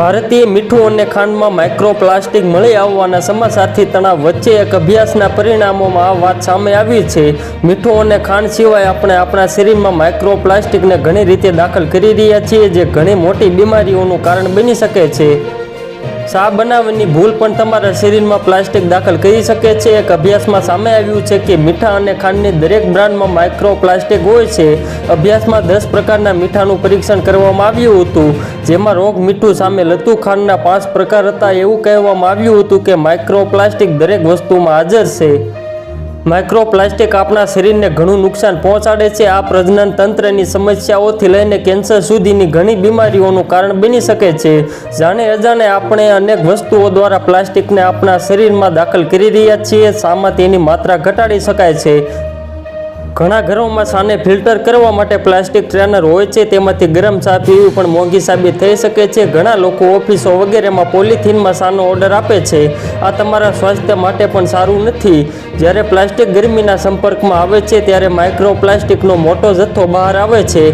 ભારતીય મીઠું અને ખાંડમાં માઇક્રોપ્લાસ્ટિક મળી આવવાના સમાચારથી તણાવ વચ્ચે એક અભ્યાસના પરિણામોમાં આ વાત સામે આવી છે. મીઠું અને ખાંડ સિવાય આપણે આપણા શરીરમાં માઇક્રોપ્લાસ્ટિકને ઘણી રીતે દાખલ કરી રહ્યા છીએ, જે ઘણી મોટી બીમારીઓનું કારણ બની શકે છે. ચા બનાવવાની ભૂલ પણ તમારા શરીરમાં પ્લાસ્ટિક દાખલ કરી શકે છે. એક અભ્યાસમાં સામે આવ્યું છે કે મીઠા અને ખાંડની દરેક બ્રાન્ડમાં માઇક્રોપ્લાસ્ટિક હોય છે. અભ્યાસમાં દસ પ્રકારના મીઠાનું પરીક્ષણ કરવામાં આવ્યું હતું. જેમાં રોગ મીઠું સામેલ હતું ખાંડના પાંચ પ્રકાર હતા. એવું કહેવામાં આવ્યું હતું કે માઇક્રોપ્લાસ્ટિક દરેક વસ્તુમાં હાજર છે. માઇક્રોપ્લાસ્ટિક આપણા શરીરને ઘણું નુકસાન પહોંચાડે છે. આ પ્રજનન તંત્રની સમસ્યાઓથી લઈને કેન્સર સુધીની ઘણી બીમારીઓનું કારણ બની શકે છે. જાણે અજાણે આપણે અનેક વસ્તુઓ દ્વારા પ્લાસ્ટિકને આપણા શરીરમાં દાખલ કરી રહ્યા છીએ. સામાં તેની માત્રા ઘટાડી શકાય છે. ઘણા ઘરોમાં સાને ફિલ્ટર કરવા માટે પ્લાસ્ટિક ટ્રેનર હોય છે, તેમાંથી ગરમ ચા પીવી પણ મોંઘી સાબિત થઈ શકે છે. ઘણા લોકો ઓફિસો વગેરેમાં પોલિથીનમાં સાનો ઓર્ડર આપે છે. આ તમારા સ્વાસ્થ્ય માટે પણ સારું નથી. જ્યારે પ્લાસ્ટિક ગરમીના સંપર્કમાં આવે છે, ત્યારે માઇક્રો પ્લાસ્ટિકનો મોટો જથ્થો બહાર આવે છે.